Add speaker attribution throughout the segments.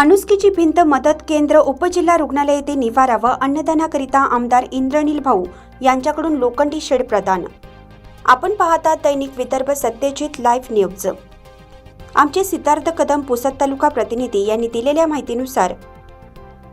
Speaker 1: माणुसकीची भिंत मदत केंद्र उपजिल्हा रुग्णालय येथे निवारा व अन्नदानाकरिता आमदार इंद्रनील भाऊ यांच्याकडून लोखंडी शेड प्रदान. आपण पाहता दैनिक विदर्भ सत्यजित लाईव्ह न्यूज. आमचे सिद्धार्थ कदम पुसद तालुका प्रतिनिधी यांनी दिलेल्या माहितीनुसार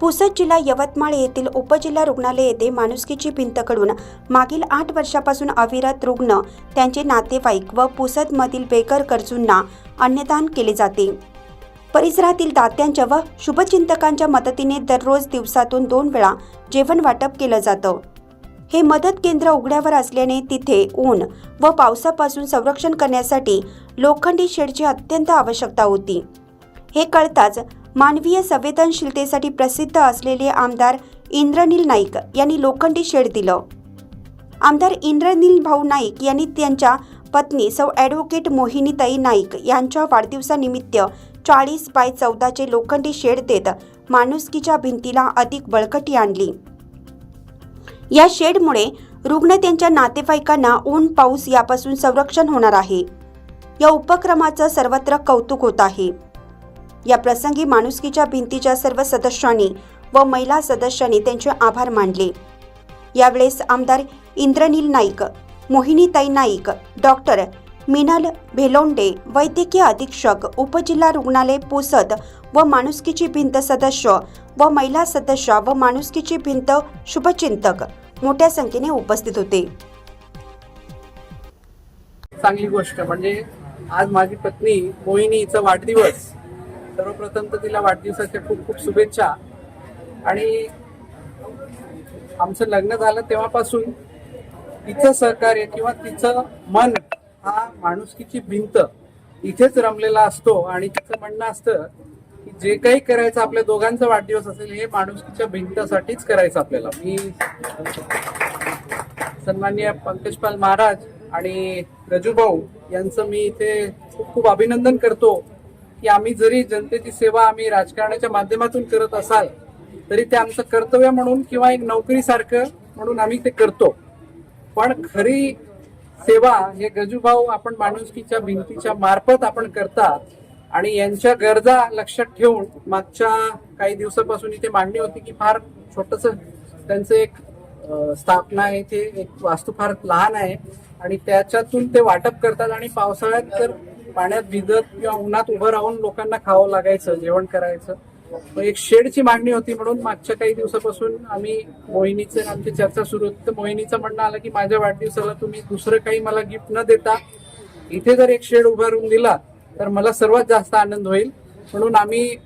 Speaker 1: पुसद जिल्हा यवतमाळ येथील उपजिल्हा रुग्णालय येथे माणुसकीची भिंतकडून मागील आठ वर्षापासून अविरत रुग्ण त्यांचे नातेवाईक व पुसदमधील बेकर गरजूंना अन्नदान केले जाते. परिसरातील दात्यांच्या व शुभचिंतकांच्या मदतीने दररोज दिवसातून दोन वेळा जेवण वाटप केलं जातं. हे मदत केंद्र उघड्यावर असल्याने तिथे ऊन व पावसापासून संरक्षण करण्यासाठी लोखंडी शेडची अत्यंत आवश्यकता होती. हे कळताच मानवीय संवेदनशीलतेसाठी प्रसिद्ध असलेले आमदार इंद्रनील नाईक यांनी लोखंडी शेड दिलं. आमदार इंद्रनील भाऊ नाईक यांनी त्यांच्या पत्नी सौ ॲडव्होकेट मोहिनीताई नाईक यांच्या वाढदिवसानिमित्त चाळीस बाय चौदाचे लोखंडी शेड देत माणुसकीच्या भिंतीला अधिक बळकटी आणली. या शेडमुळे रुग्ण त्यांच्या नातेवाईकांना ऊन पाऊस यापासून संरक्षण होणार आहे. या उपक्रमाचं सर्वत्र कौतुक होत आहे. या प्रसंगी माणुसकीच्या भिंतीच्या सर्व सदस्यांनी व महिला सदस्यांनी त्यांचे आभार मानले. यावेळेस आमदार इंद्रनील नाईक मोहिनीताई नाईक डॉक्टर मिनल भेलोंडे वैद्यकीय अधीक्षक उपजिल्हा रुग्णालय पुसद व माणुसकीची भिंत सदस्य व महिला सदस्य व माणुसकीची भिंत शुभचिंतक मोठ्या संख्येने उपस्थित होते.
Speaker 2: चांगली गोष्ट म्हणजे आज माझी पत्नी मोहिनीचा वाढदिवस. सर्वप्रथम तर तिला वाढदिवसाच्या खूप खूप शुभेच्छा. आणि आमचं लग्न झालं तेव्हापासून तिचं सहकार्य किंवा तिचं मन हा माणुसकीची भिंत इथेच रमलेला असतो आणि तिचं म्हणणं असतं की जे काही करायचं आपल्या दोघांचा वाढदिवस असेल हे माणुसकीच्या भिंतसाठीच करायचं आपल्याला. मी सन्माननीय पंकजपाल महाराज आणि रजूभाऊ यांचं मी इथे खूप खूप अभिनंदन करतो की आम्ही जरी जनतेची सेवा आम्ही राजकारणाच्या माध्यमातून करत असाल तरी ते आमचं कर्तव्य म्हणून किंवा एक नोकरीसारखं म्हणून आम्ही ते करतो. पण खरी सेवा हे गजूभाऊ आपण माणुसकीच्या भिंतीच्या मार्फत आपण करता आणि यांच्या गरजा लक्षात ठेवून मागच्या काही दिवसापासून इथे मांडणी होती की फार छोटस त्यांचं एक स्थापना आहे. ते एक वास्तू फार लहान आहे आणि त्याच्यातून ते वाटप करतात आणि पावसाळ्यात तर पाण्यात भिजत किंवा उन्हात उभं राहून लोकांना खावं लागायचं जेवण करायचं. एक शेडची मागणी होती म्हणून मागच्या काही दिवसापासून आम्ही मोहिनीचे आमची चर्चा सुरू होती. तर मोहिनीचं म्हणणं आलं की माझ्या वाढदिवसाला तुम्ही दुसरं काही मला गिफ्ट न देता इथे जर एक शेड उभारून दिला तर मला सर्वात जास्त आनंद होईल. म्हणून आम्ही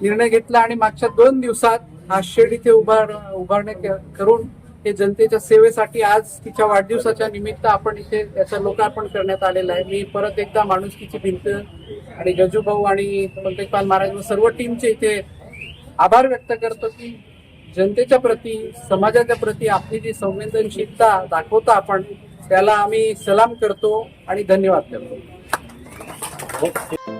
Speaker 2: निर्णय घेतला आणि मागच्या दोन दिवसात हा शेड इथे उभार उभारणे करून हे जनतेच्या सेवेसाठी आज तिच्या वाढदिवसाच्या निमित्त आपण इथे याचं लोकार्पण करण्यात आलेलं आहे. मी परत एकदा माणुसकीची भिंत आणि गजूभाऊ आणि पंकजपाल महाराज व सर्व टीमचे इथे आभार व्यक्त करतो की जनतेच्या प्रती समाजाच्या प्रती आपली जी संवेदनशीलता दाखवता आपण त्याला आम्ही सलाम करतो आणि धन्यवाद करतो.